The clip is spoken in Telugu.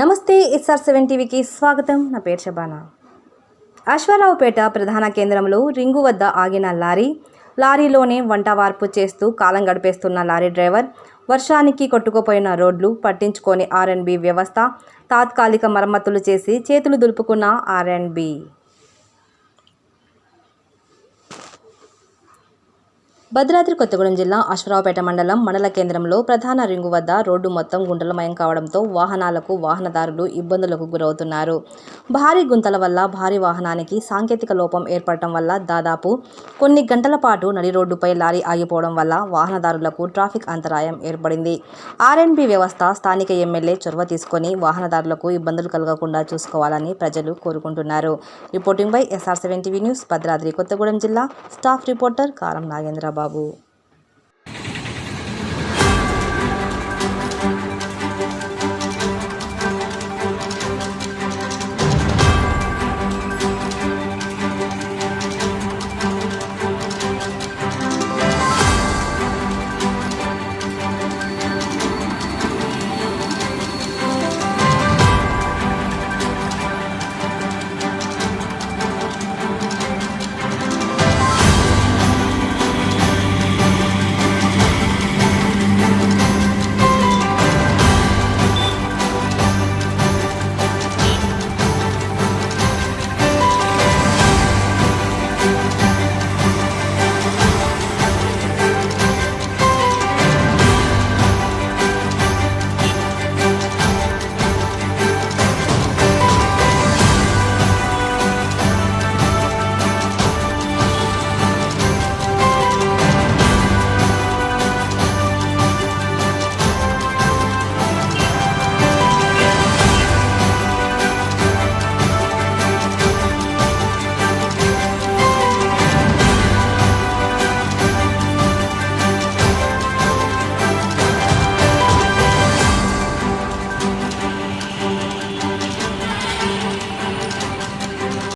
నమస్తే ఎస్ఆర్ సెవెన్ టీవీకి స్వాగతం. నా పేరు షబానా అశ్వారావుపేట ప్రధాన కేంద్రంలో రింగు వద్ద ఆగిన లారీ లారీలోనే వంట వార్పు చేస్తూ కాలం గడిపేస్తున్న లారీ డ్రైవర్ వర్షానికి కొట్టుకుపోయిన రోడ్లు పట్టించుకొని ఆర్ఎన్బి వ్యవస్థ తాత్కాలిక మరమ్మతులు చేసి చేతులు దులుపుకున్న ఆర్ఎన్బి భద్రాద్రి కొత్తగూడెం జిల్లా అశ్వరావుపేట మండలం మండల కేంద్రంలో ప్రధాన రింగు వద్ద రోడ్డు మొత్తం గుంటలమయం కావడంతో వాహనాలకు వాహనదారులు ఇబ్బందులకు గురవుతున్నారు. భారీ గుంతల వల్ల భారీ వాహనానికి సాంకేతిక లోపం ఏర్పడటం వల్ల దాదాపు కొన్ని గంటల పాటు నడి రోడ్డుపై లారీ ఆగిపోవడం వల్ల వాహనదారులకు ట్రాఫిక్ అంతరాయం ఏర్పడింది. ఆర్ఎన్బి వ్యవస్థ స్థానిక ఎమ్మెల్యే చొరవ తీసుకొని వాహనదారులకు ఇబ్బందులు కలగకుండా చూసుకోవాలని ప్రజలు కోరుకుంటున్నారు. Reporting by SR seven TV news Bhadradri Kothagudem జిల్లా. స్టాఫ్ రిపోర్టర్ కారం Bubble.